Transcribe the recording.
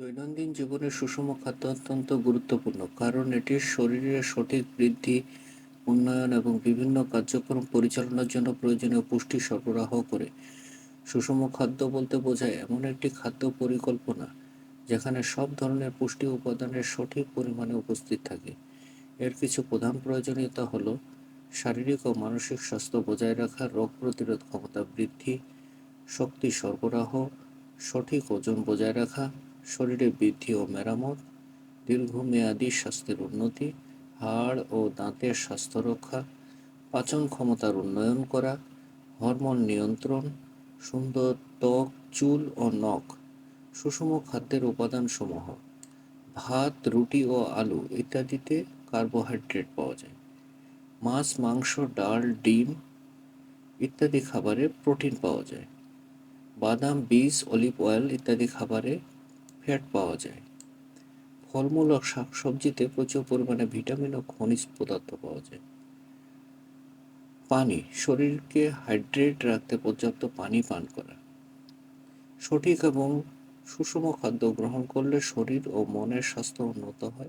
দৈনন্দিন জীবনে সুষম খাদ্য অত্যন্ত গুরুত্বপূর্ণ, কারণ এটি শরীরের সঠিক বৃদ্ধি, উন্নয়ন এবং বিভিন্ন কার্যক্রম পরিচালনার জন্য প্রয়োজনীয় পুষ্টি সরবরাহ করে। সুষম খাদ্য বলতে বোঝায় এমন একটি খাদ্য পরিকল্পনা যেখানে সব ধরনের পুষ্টি উপাদানের সঠিক পরিমাণে উপস্থিত থাকে। এর কিছু প্রধান প্রয়োজনীয়তা হলো শারীরিক ও মানসিক স্বাস্থ্য বজায় রাখা, রোগ প্রতিরোধ ক্ষমতা বৃদ্ধি, শক্তি সরবরাহ, সঠিক ওজন বজায় রাখা শরীরে বৃদ্ধি ও মেরামত, দীর্ঘমেয়াদী স্বাস্থ্যের উন্নতি, হাড় ও দাঁতের স্বাস্থ্য রক্ষা, পাচন ক্ষমতার উন্নয়ন করা, হরমোন নিয়ন্ত্রণ, সুন্দর ত্বক, চুল ও নখ, সুষম খাদ্যের উপাদানসমূহ, ভাত, রুটি ও আলু ইত্যাদিতে কার্বোহাইড্রেট পাওয়া যায়। মাছ, মাংস, ডাল, ডিম ইত্যাদি খাবারে প্রোটিন পাওয়া যায়। বাদাম, বীজ, অলিভ অয়েল ইত্যাদি খাবারে ফ্যাট পাওয়া যায়। ফলমূল ও শাকসবজিতে প্রচুর পরিমাণে ভিটামিন ও খনিজ পদার্থ পাওয়া যায়। পানি, শরীরকে হাইড্রেট রাখতে পর্যাপ্ত পানি পান করা। সঠিক এবং সুষম খাদ্য গ্রহণ করলে শরীর ও মনের স্বাস্থ্য উন্নত হয়।